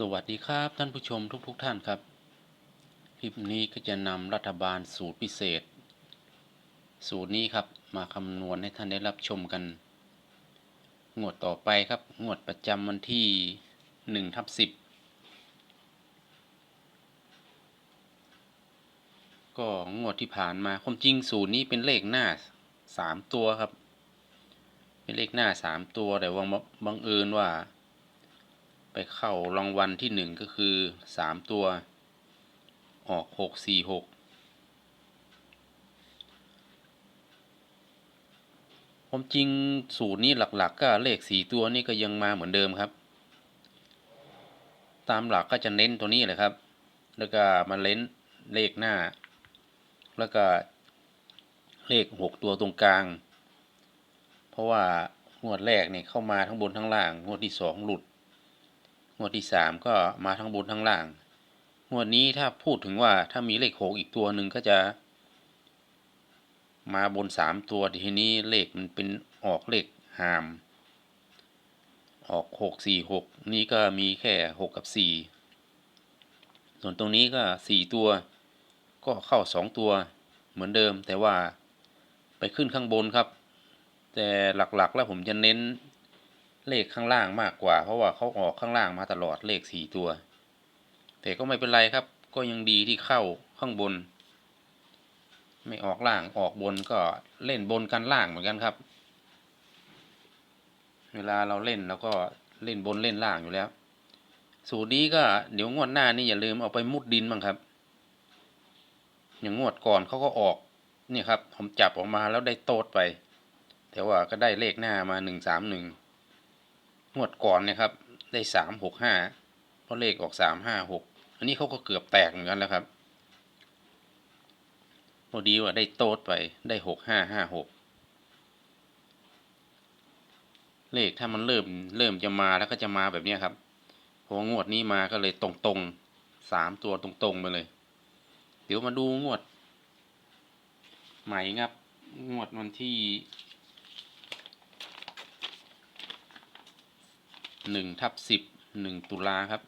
สวัสดีครับท่านผู้ชมทุกๆทท่านครับ คลิปนี้ก็จะนำรัฐบาลสูตรพิเศษ สูตรนี้ครับมาคำนวณให้ท่านได้รับชมกัน งวดต่อไปครับ งวดประจำวันที่1ทับ10 ก็งวดที่ผ่านมาความจริงสูตรนี้เป็นเลขหน้า 3 ตัวครับ เป็นเลขหน้า 3 ตัวแต่ว่าบังเอิญว่า ไปเข้ารางวัลที่หนึ่งก็คือสามตัว ออกหกสี่หกผมจริงสูตรนี้หลักๆก็เลขสี่ตัวนี่ก็ยังมาเหมือนเดิมครับ ตามหลักก็จะเน้นตัวนี้เลยครับ แล้วก็มาเล่นเลขหน้า แล้วก็เลขหกตัวตรงกลาง เพราะว่างวดแรกเนี่ยเข้ามาทั้งบนทั้งล่าง งวดที่สองหลุด งวดที่สามก็มาทั้งบนทั้งล่าง งวดนี้ถ้าพูดถึงว่าถ้ามีเลขหกอีกตัวหนึ่งก็จะ มาบนสามตัวทีนี้เลขมันเป็นออกเลขหาม ออกหกสี่หกนี่ก็มีแค่หกกับสี่ส่วนตรงนี้ก็สี่ตัวก็เข้าสองตัวเหมือนเดิมแต่ว่าไปขึ้นข้างบนครับ แต่หลักๆแล้วผมจะเน้น เลขข้างล่างมากกว่า เพราะว่าเขาออกข้างล่างมาตลอดเลขสี่ตัว แต่ก็ไม่เป็นไรครับ ก็ยังดีที่เข้าข้างบน ไม่ออกล่างออกบนก็เล่นบนกันล่างเหมือนกันครับ เวลาเราเล่นเราก็เล่นบนเล่นล่างอยู่แล้ว สูตรนี้ก็เดี๋ยวงวดหน้านี่อย่าลืมเอาไปมุดดินบ้างครับ อย่างงวดก่อนเขาก็ออกนี่ครับผมจับออกมาแล้วได้โต๊ดไป แต่ว่าก็ได้เลขหน้ามาหนึ่งสามหนึ่ง งวดก่อนเนี่ยครับ ได้สามหกห้าเพราะเลขออกสามห้าหกอันนี้เขาก็เกือบแตกเหมือนกันแล้วครับพอดีว่าได้โต๊ดไปได้หกห้าห้าหกเลขถ้ามันเริ่มเริ่มจะมาแล้วก็จะมาแบบนี้ครับพองวดนี้มาก็เลยตรงตรงสามตัวตรงตรงไปเลย เดี๋ยวมาดูงวด ใหม่ครับ งวดวันที่ หนึ่งทับสิบหนึ่งตุลาครับ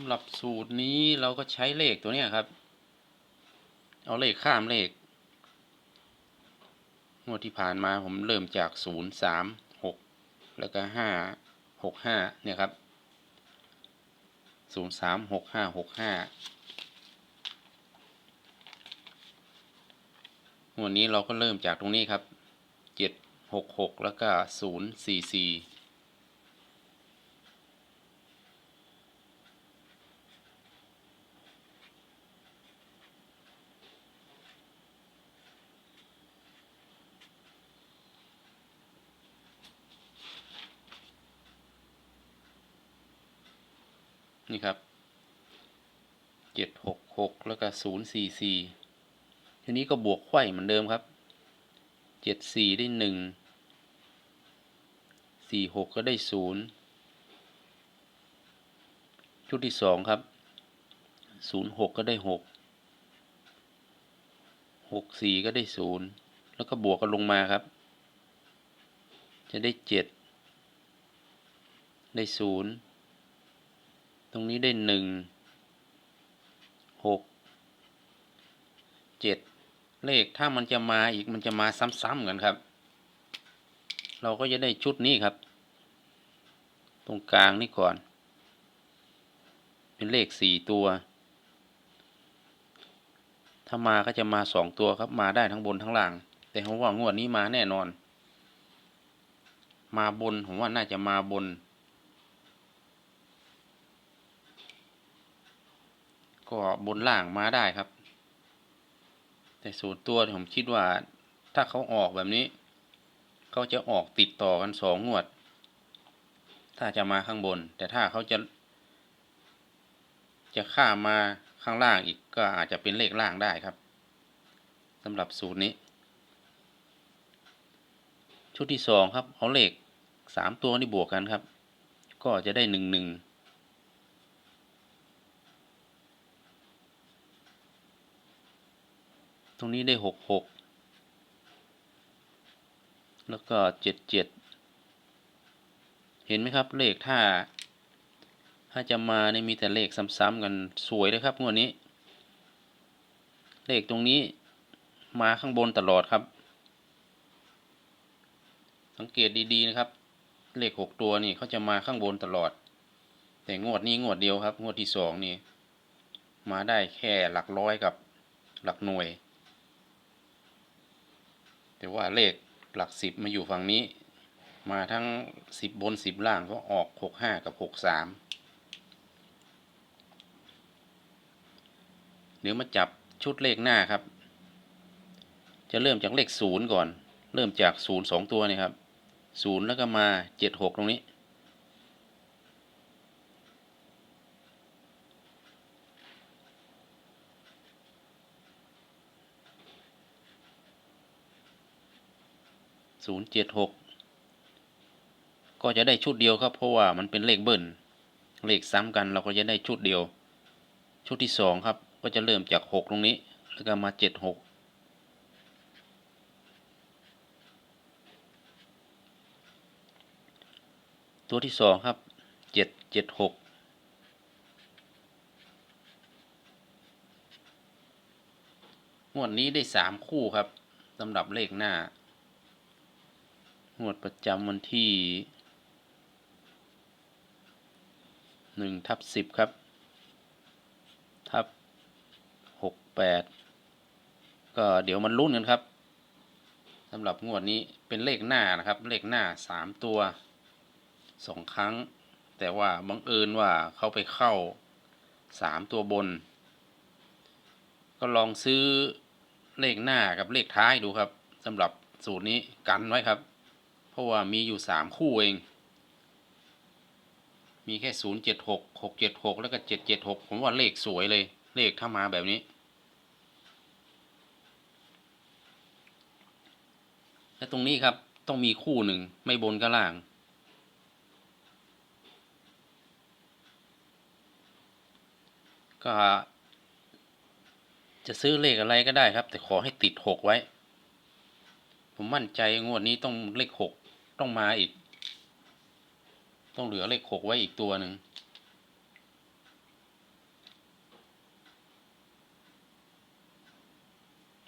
ำหรับสูตรนี้เราก็ใช้เลขตัวนี้ครับ เอาเลขข้ามเลขงวดที่ผ่านมาผมเริ่มจากศูนย์สามหกแล้วก็ห้าหกห้าเนี่ยครับศูนย์สามหกห้าหกห้างวดนี้เราก็เริ่มจากตรงนี้ครับเจ็ดหกหกแล้วก็ศูนย์สี่สี่ นี่ครับเจ็ดหกหกแล้วก็ศูนย์สี่สี่ทีนี้ก็บวกไขว้เหมือนเดิมครับเจ็ดสี่ได้หนึ่งสี่หกก็ได้ศูนย์ชุดที่สองครับศูนย์หกก็ได้หกหกสี่ก็ได้ศูนย์แล้วก็บวกกันลงมาครับ จะได้เจ็ดได้ศูนย์ ตรงนี้ได้หนึ่งหกเจ็ดเลขถ้ามันจะมาอีกมันจะมาซ้ำๆกันครับ เราก็จะได้ชุดนี้ครับ ตรงกลางนี่ก่อน เป็นเลขสี่ตัว ถ้ามาก็จะมาสองตัวครับมาได้ทั้งบนทั้งล่าง แต่ผมว่างวดนี้มาแน่นอน มาบนผมว่าน่าจะมาบน ก็บนล่างมาได้ครับ แต่สูตรตัวผมคิดว่าถ้าเขาออกแบบนี้ เขาจะออกติดต่อกันสองงวด ถ้าจะมาข้างบน แต่ถ้าเขาจะ จะข้ามมาข้างล่างอีกก็อาจจะเป็นเลขล่างได้ครับสำหรับสูตรนี้ ชุดที่สองครับ เอาเลขสามตัวนี่บวกกันครับ ก็จะได้หนึ่งหนึ่ง ตรงนี้ได้หกหกแล้วก็เจ็ดเจ็ดเห็นไหมครับ เลขถ้า ถ้าจะมาเนี่ยมีแต่เลขซ้ำๆกันสวยเลยครับงวดนี้ เลขตรงนี้มาข้างบนตลอดครับ สังเกตดีๆนะครับ เลขหกตัวนี่เขาจะมาข้างบนตลอด แต่งวดนี้งวดเดียวครับ งวดที่สองนี่ มาได้แค่หลักร้อยกับหลักหน่วย แต่ว่าเลขหลักสิบมาอยู่ฝั่งนี้ มาทั้งสิบบนสิบล่างก็ออกหกห้ากับหกสามเดี๋ยวมาจับชุดเลขหน้าครับ จะเริ่มจากเลขศูนย์ก่อน เริ่มจากศูนย์สองตัวนี่ครับศูนย์แล้วก็มาเจ็ดหกตรงนี้ ศูนย์เจ็ดหกก็จะได้ชุดเดียวครับ เพราะว่ามันเป็นเลขเบิ้ลเลขซ้ำกันเราก็จะได้ชุดเดียว ชุดที่สองครับ ก็จะเริ่มจากหกตรงนี้ แล้วก็มาเจ็ดหกตัวที่สองครับเจ็ดเจ็ดหกงวดนี้ได้สามคู่ครับสำหรับเลขหน้า งวดประจำวันที่หนึ่งทับสิบครับ ทับหกแปดก็เดี๋ยวมันรุ่นกันครับสำหรับงวดนี้เป็นเลขหน้านะครับ เลขหน้าสามตัวสองครั้ง แต่ว่าบังเอิญว่าเขาไปเข้าสามตัวบน ก็ลองซื้อเลขหน้ากับเลขท้ายดูครับสำหรับสูตรนี้กันไว้ครับ ราะว่ามีอยู่สามคู่เอง มีแค่ศูนย์เจ็ดหกหกเจ็ดหกแล้วก็เจ็ดเจ็ดหกผมว่าเลขสวยเลย เลขถ้ามาแบบนี้ และตรงนี้ครับต้องมีคู่หนึ่งไม่บนก็ล่าง ก็จะซื้อเลขอะไรก็ได้ครับ แต่ขอให้ติดหกไว้ ผมมั่นใจงวดนี้ต้องเลขหก ต้องมาอีก ต้องเหลือเลขหกไว้อีกตัวหนึ่ง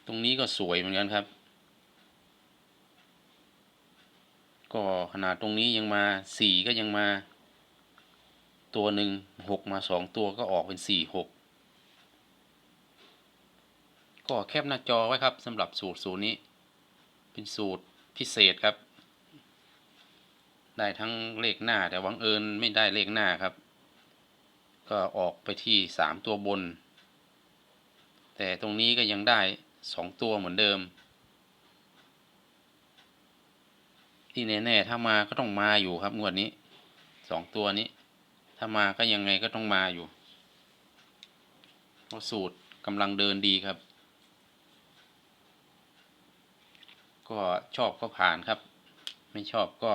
ตรงนี้ก็สวยเหมือนกันครับ ก็ขนาดตรงนี้ยังมาสี่ก็ยังมา ตัวหนึ่งหกมาสองตัวก็ออกเป็นสี่หกก็แคปหน้าจอไว้ครับสำหรับสูตรสูตรนี้ เป็นสูตรพิเศษครับ ได้ทั้งเลขหน้า แต่วังเอิญไม่ได้เลขหน้าครับ ก็ออกไปที่สามตัวบน แต่ตรงนี้ก็ยังได้สองตัวเหมือนเดิม ที่แน่ๆถ้ามาก็ต้องมาอยู่ครับงวดนี้สองตัวนี้ ถ้ามาก็ยังไงก็ต้องมาอยู่เพราะสูตรกำลังเดินดีครับ ก็ชอบก็ผ่านครับ ไม่ชอบก็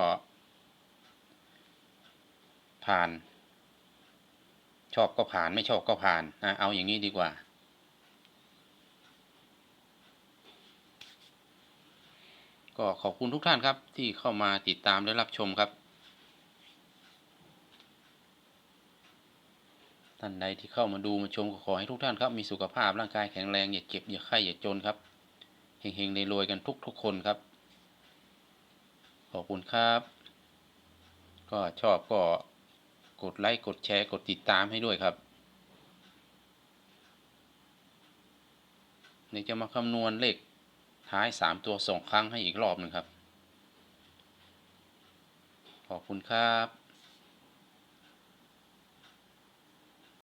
ผ่าน ชอบก็ผ่านไม่ชอบก็ผ่านนะเอาอย่างนี้ดีกว่า ก็ขอบคุณทุกท่านครับที่เข้ามาติดตามและรับชมครับ ท่านใดที่เข้ามาดูมาชมก็ขอให้ทุกท่านครับมีสุขภาพร่างกายแข็งแรงอย่าเจ็บอย่าไข้อย่าจนครับเฮงๆในรวยๆกันทุกๆคนครับขอบคุณครับ ก็ชอบก็ กดไลค์กดแชร์กดติดตามให้ด้วยครับเดี๋ยวจะมาคำนวณเลขท้ายสามตัวสองครั้งให้อีกรอบหนึ่งครับ ขอบคุณครับ